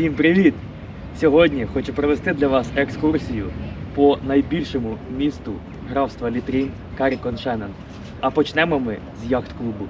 Всім привіт! Сьогодні хочу провести для вас екскурсію по найбільшому місту графства Літрін Карікон Шеннон. А почнемо ми з яхт-клубу.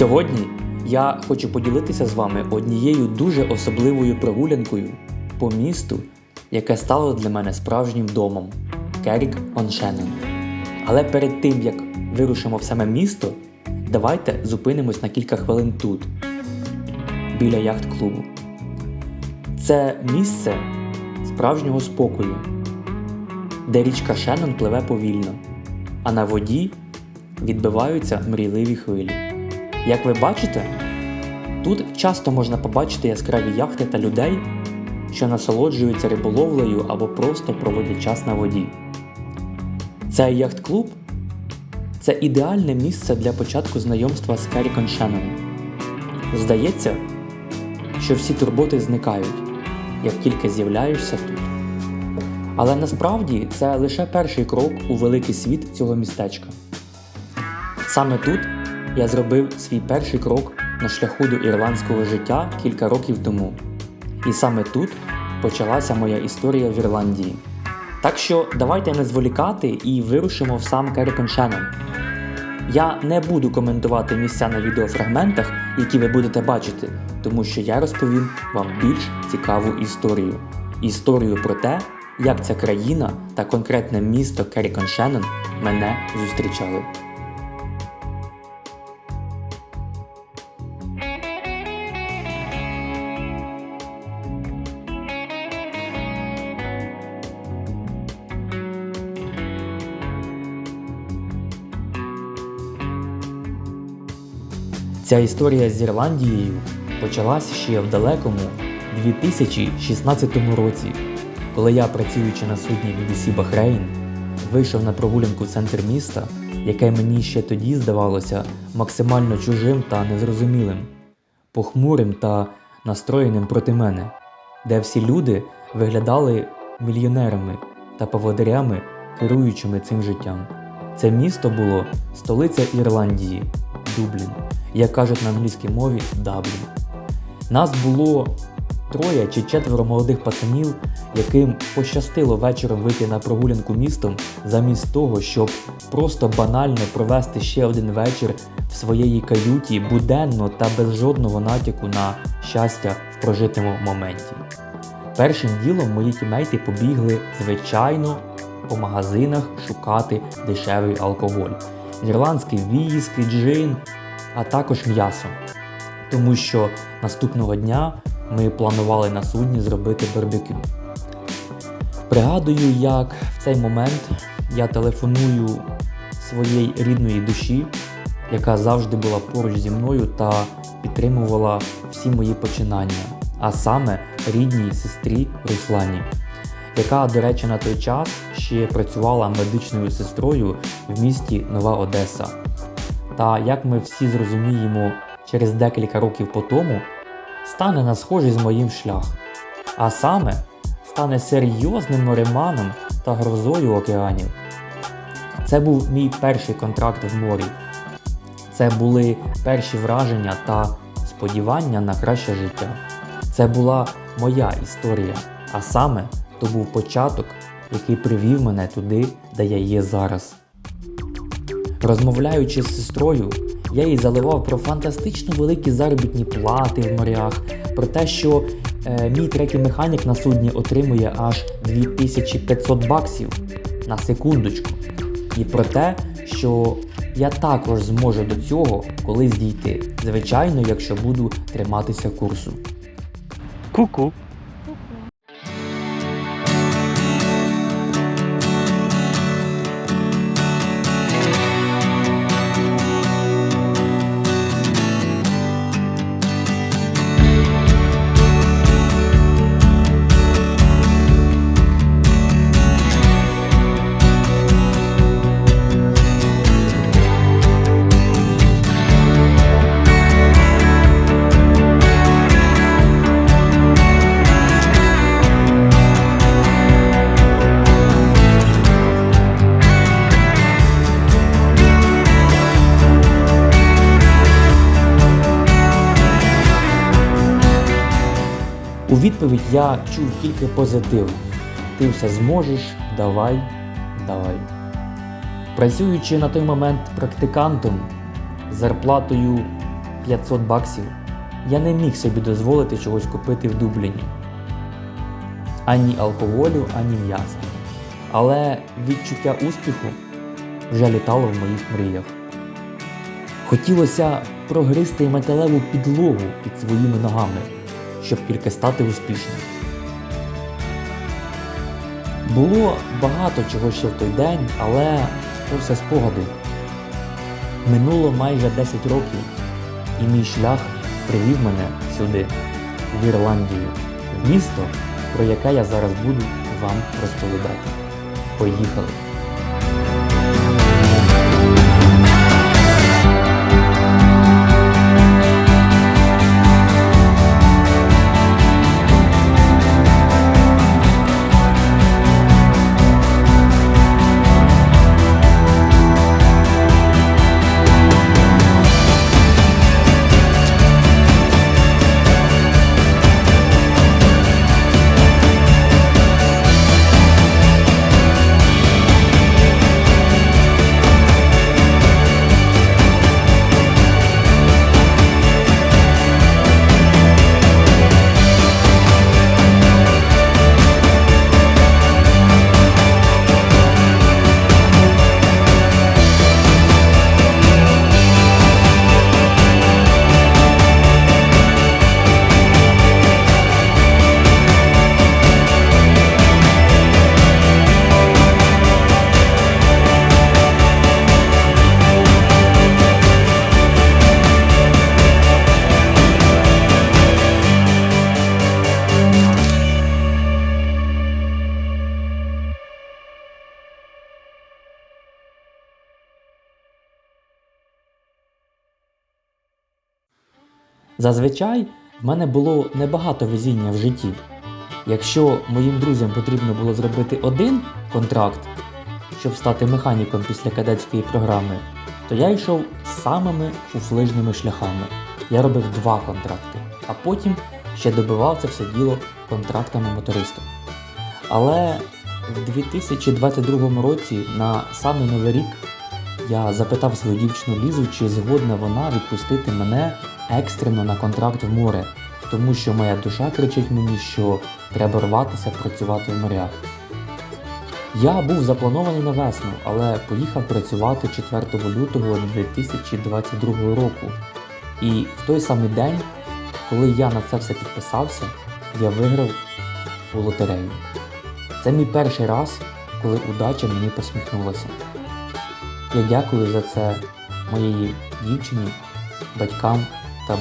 Сьогодні я хочу поділитися з вами однією дуже особливою прогулянкою по місту, яке стало для мене справжнім домом Керік Оншенен. Але перед тим як вирушимо в саме місто, давайте зупинимось на кілька хвилин тут, біля яхт-клубу. Це місце справжнього спокою, де річка Шеннон пливе повільно, а на воді відбиваються мрійливі хвилі. Як ви бачите, тут часто можна побачити яскраві яхти та людей, що насолоджуються риболовлею або просто проводять час на воді. Цей яхт-клуб це ідеальне місце для початку знайомства з Керрі Коншеном. Здається, що всі турботи зникають, як тільки з'являєшся тут. Але насправді це лише перший крок у великий світ цього містечка. Саме тут я зробив свій перший крок на шляху до ірландського життя кілька років тому. І саме тут почалася моя історія в Ірландії. Так що давайте не зволікати і вирушимо в сам Керріконшенен. Я не буду коментувати місця на відеофрагментах, які ви будете бачити, тому що я розповім вам більш цікаву історію. Історію про те, як ця країна та конкретне місто Керріконшенен мене зустрічали. Ця історія з Ірландією почалась ще в далекому 2016 році, коли я, працюючи на судні BBC Бахрейн, вийшов на прогулянку в центр міста, яке мені ще тоді здавалося максимально чужим та незрозумілим, похмурим та настроєним проти мене, де всі люди виглядали мільйонерами та поводирями, керуючими цим життям. Це місто було столиця Ірландії, Дублін, як кажуть на англійській мові Даблін. Нас було троє чи четверо молодих пацанів, яким пощастило вечором вийти на прогулянку містом, замість того, щоб просто банально провести ще один вечір в своєї каюті буденно та без жодного натяку на щастя в прожитому моменті. Першим ділом мої тімейти побігли, звичайно, по магазинах шукати дешевий алкоголь. Ірландський віскі, джин, а також м'ясо. Тому що наступного дня ми планували на судні зробити барбекю. Пригадую, як в цей момент я телефоную своїй рідної душі, яка завжди була поруч зі мною та підтримувала всі мої починання, а саме рідній сестрі Руслані, яка, до речі, на той час ще працювала медичною сестрою в місті Нова Одеса. Та як ми всі зрозуміємо, через декілька років по тому стане на схожий з моїм шлях. А саме стане серйозним мореманом та грозою океанів. Це був мій перший контракт в морі. Це були перші враження та сподівання на краще життя. Це була моя історія, а саме то був початок, який привів мене туди, де я є зараз. Розмовляючи з сестрою, я їй заливав про фантастично великі заробітні плати в морях, про те, що е, мій третій механік на судні отримує аж 2500 баксів на секундочку. І про те, що я також зможу до цього колись дійти. Звичайно, якщо буду триматися курсу. Ку-ку. Відповідь я чув тільки позитив. Ти все зможеш, давай, давай. Працюючи на той момент практикантом з зарплатою 500 баксів, я не міг собі дозволити чогось купити в Дубліні. Ані алкоголю, ані м'яса. Але відчуття успіху вже літало в моїх мріях. Хотілося прогристи металеву підлогу під своїми ногами, щоб тільки стати успішним. Було багато чого ще в той день, але це все спогади. Минуло майже 10 років, і мій шлях привів мене сюди, в Ірландію, в місто, про яке я зараз буду вам розповідати. Поїхали! Зазвичай в мене було небагато везіння в житті. Якщо моїм друзям потрібно було зробити один контракт, щоб стати механіком після кадетської програми, то я йшов самими фуфлижними шляхами. Я робив два контракти, а потім ще добивав це все діло контрактами мотористом. Але в 2022 році на самий новий рік я запитав свою дівчину Лізу, чи згодна вона відпустити мене екстрено на контракт в море, тому що моя душа кричить мені, що треба рватися працювати в морях. Я був запланований на весну, але поїхав працювати 4 лютого 2022 року. І в той самий день, коли я на це все підписався, я виграв у лотерею. Це мій перший раз, коли удача мені посміхнулася. Я дякую за це моїй дівчині, батькам та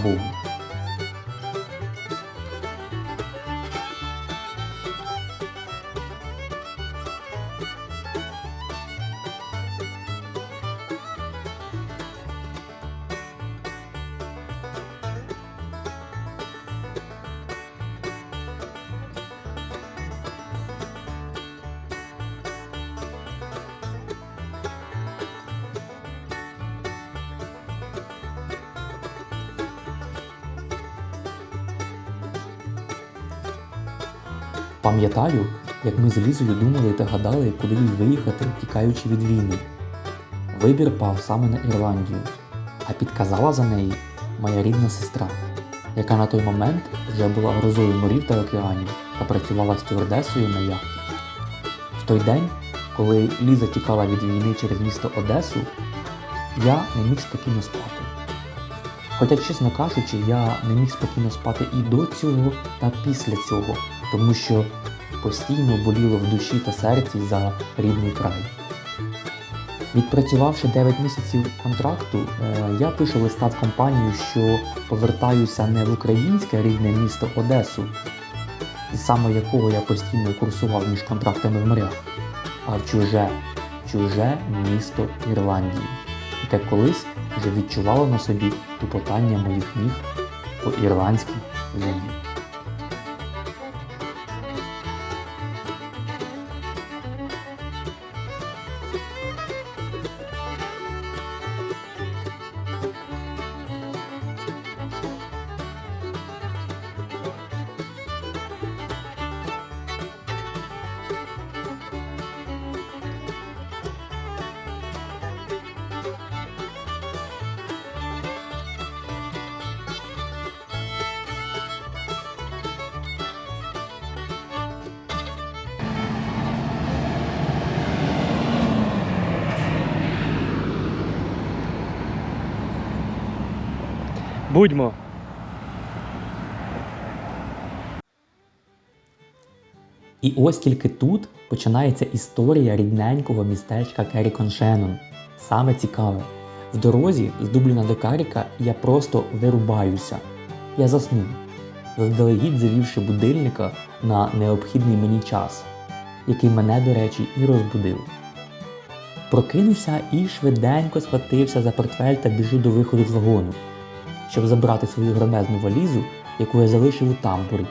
Пам'ятаю, як ми з Лізою думали та гадали, куди їй виїхати, тікаючи від війни. Вибір пав саме на Ірландію, а підказала за неї моя рідна сестра, яка на той момент вже була грозою морів та океанів та працювала стюардесою на яхті. В той день, коли Ліза тікала від війни через місто Одесу, я не міг спокійно спати. Хоча, чесно кажучи, я не міг спокійно спати і до цього, та після цього, тому що постійно боліло в душі та серці за рідний край. Відпрацювавши 9 місяців контракту, е, я пишу листа в компанію, що повертаюся не в українське рідне місто Одесу, саме якого я постійно курсував між контрактами в морях, а в чуже, чуже місто Ірландії, яке колись вже відчувало на собі тупотання моїх ніг по ірландській землі. Будьмо. І ось тільки тут починається історія рідненького містечка Керрікон-Шеннон. Саме цікаве. В дорозі з Дубліна до Каріка я просто вирубаюся. Я заснув, заздалегідь завівши будильника на необхідний мені час, який мене, до речі, і розбудив. Прокинувся і швиденько схватився за портфель та біжу до виходу з вагону, щоб забрати свою громезну валізу, яку я залишив у тамбурі.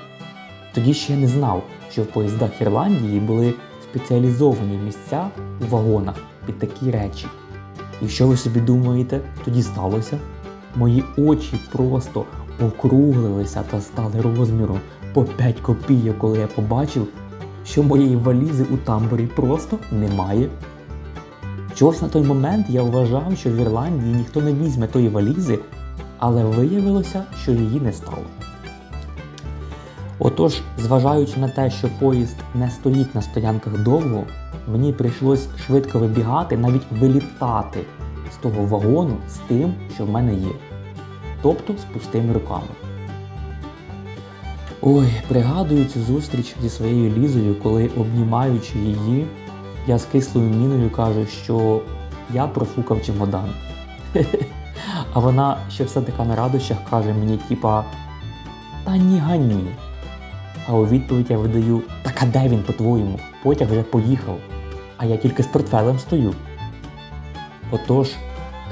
Тоді ще я не знав, що в поїздах Ірландії були спеціалізовані місця у вагонах під такі речі. І що ви собі думаєте, тоді сталося? Мої очі просто округлилися та стали розміром по 5 копійок, коли я побачив, що моєї валізи у тамбурі просто немає. Чогось на той момент я вважав, що в Ірландії ніхто не візьме тої валізи, але виявилося, що її не стало. Отож, зважаючи на те, що поїзд не стоїть на стоянках довго, мені прийшлось швидко вибігати, навіть вилітати з того вагону з тим, що в мене є. Тобто з пустими руками. Ой, пригадую цю зустріч зі своєю лізою, коли, обнімаючи її, я з кислою міною кажу, що я профукав чемодан. А вона ще все така на радощах каже мені, типа, та ні гані. А у відповідь я видаю, так а де він, по-твоєму? Потяг вже поїхав, а я тільки з портфелем стою. Отож,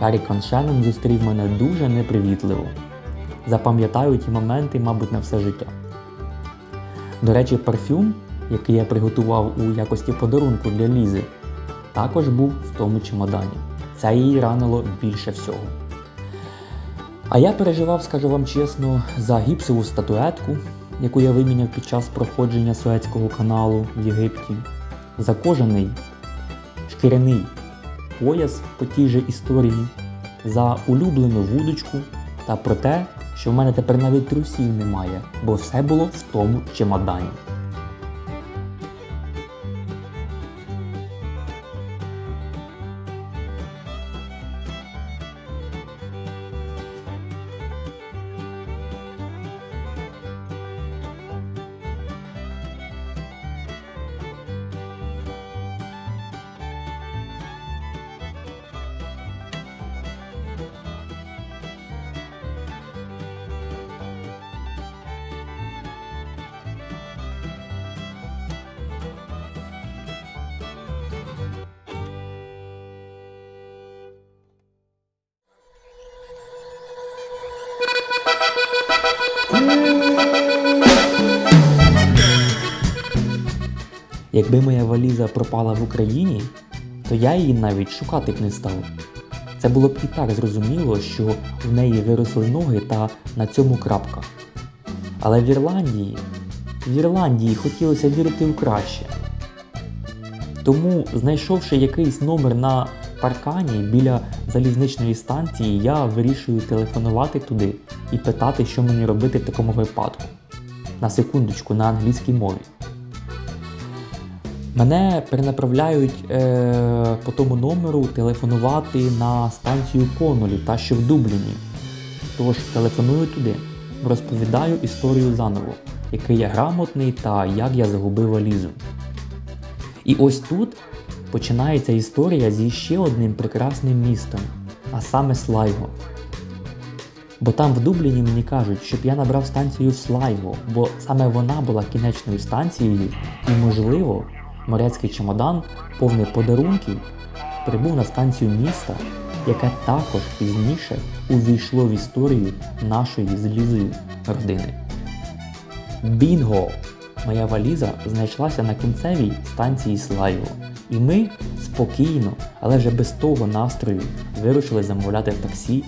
Карі Коншенен зустрів мене дуже непривітливо. Запам'ятаю ті моменти, мабуть, на все життя. До речі, парфюм, який я приготував у якості подарунку для Лізи, також був в тому чемодані. Це її ранило більше всього. А я переживав, скажу вам чесно, за гіпсову статуетку, яку я виміняв під час проходження Суецького каналу в Єгипті, за кожаний шкіряний пояс по тій же історії, за улюблену вудочку та про те, що в мене тепер навіть трусів немає, бо все було в тому чемодані. Якби моя валіза пропала в Україні, то я її навіть шукати б не став. Це було б і так зрозуміло, що в неї виросли ноги та на цьому крапка. Але в Ірландії, в Ірландії хотілося вірити в краще. Тому, знайшовши якийсь номер на паркані біля залізничної станції, я вирішую телефонувати туди і питати, що мені робити в такому випадку. На секундочку, на англійській мові. Мене перенаправляють е, по тому номеру телефонувати на станцію Конолі та що в Дубліні. Тож телефоную туди, розповідаю історію заново, який я грамотний та як я загубив валізу. І ось тут починається історія зі ще одним прекрасним містом, а саме Слайго. Бо там в Дубліні мені кажуть, щоб я набрав станцію Слайго, бо саме вона була кінечною станцією і, можливо, моряцький чемодан, повний подарунків, прибув на станцію міста, яке також пізніше увійшло в історію нашої з Лізою родини. Бінго! Моя валіза знайшлася на кінцевій станції Слайво, і ми спокійно, але вже без того настрою вирушили замовляти таксі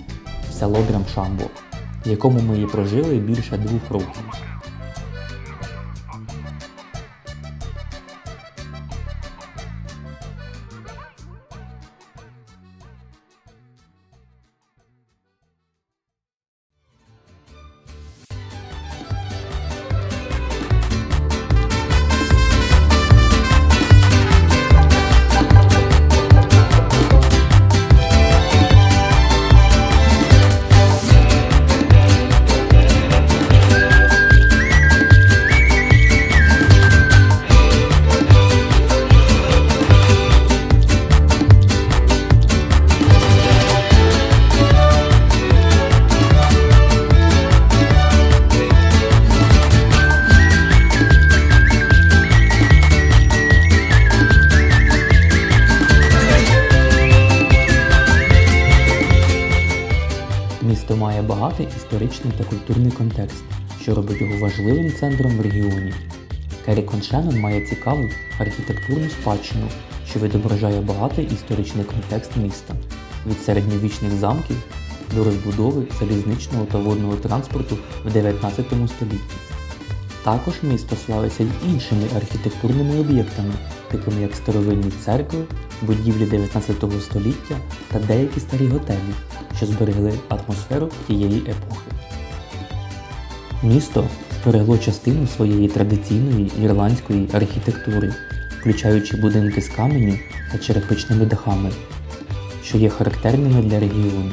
в село Драмшамбо, в якому ми і прожили більше двох років. Історичний та культурний контекст, що робить його важливим центром в регіоні. Керрі-Коншенен має цікаву архітектурну спадщину, що відображає багатий історичний контекст міста від середньовічних замків до розбудови залізничного та водного транспорту в 19 столітті. Також місто славиться й іншими архітектурними об'єктами, такими як старовинні церкви, будівлі 19 століття та деякі старі готелі, що зберегли атмосферу тієї епохи. Місто зберегло частину своєї традиційної ірландської архітектури, включаючи будинки з каменю та черепичними дахами, що є характерними для регіону.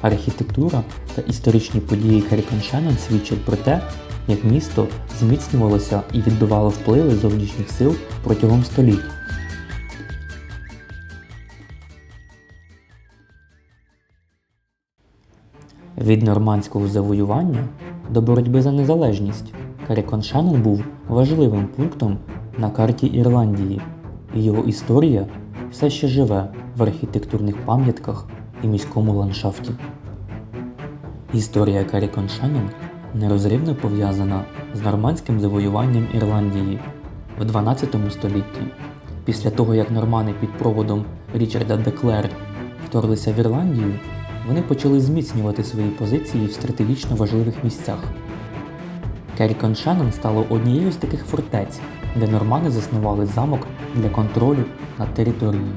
Архітектура та історичні події Керіконшенен свідчать про те, як місто зміцнювалося і відбивало впливи зовнішніх сил протягом століть. Від нормандського завоювання до боротьби за незалежність Кереконшенен був важливим пунктом на карті Ірландії, і його історія все ще живе в архітектурних пам'ятках і міському ландшафті. Історія Кереконшенен нерозривно пов'язана з нормандським завоюванням Ірландії в 12 столітті. Після того, як нормани під проводом Річарда Деклер вторглися в Ірландію, вони почали зміцнювати свої позиції в стратегічно важливих місцях. Керріконшенен стало однією з таких фортець, де нормани заснували замок для контролю над територією.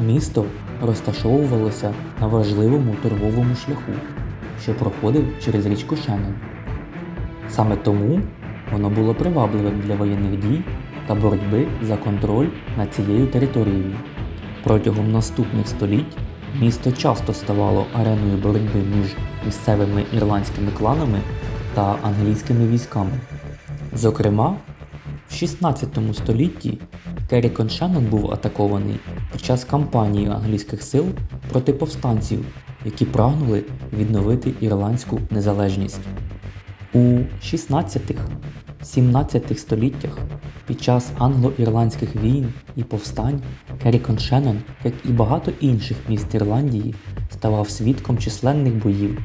Місто розташовувалося на важливому торговому шляху, що проходив через річку Шенен. Саме тому воно було привабливим для воєнних дій та боротьби за контроль над цією територією. Протягом наступних століть місто часто ставало ареною боротьби між місцевими ірландськими кланами та англійськими військами. Зокрема, в 16 столітті Керріконшенен був атакований під час кампанії англійських сил проти повстанців, які прагнули відновити ірландську незалежність. У 16-17 століттях під час англо-ірландських війн і повстань Керріконшенен, як і багато інших міст Ірландії, ставав свідком численних боїв.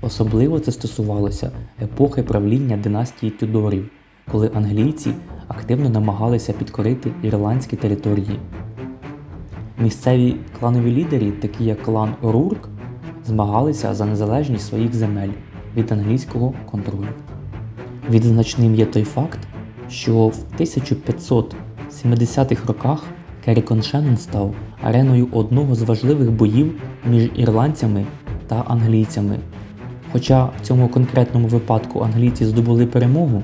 Особливо це стосувалося епохи правління династії Тюдорів, коли англійці активно намагалися підкорити ірландські території. Місцеві кланові лідери, такі як клан Рурк, змагалися за незалежність своїх земель від англійського контролю. Відзначним є той факт, що в 1570-х роках Керріконшенен став ареною одного з важливих боїв між ірландцями та англійцями. Хоча в цьому конкретному випадку англійці здобули перемогу,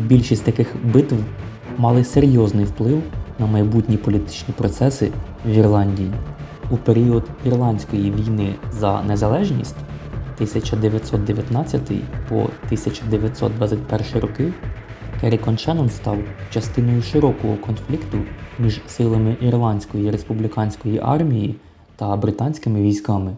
більшість таких битв мали серйозний вплив на майбутні політичні процеси в Ірландії. У період Ірландської війни за незалежність 1919 по 1921 роки Керріконшенен став частиною широкого конфлікту між силами Ірландської республіканської армії та британськими військами.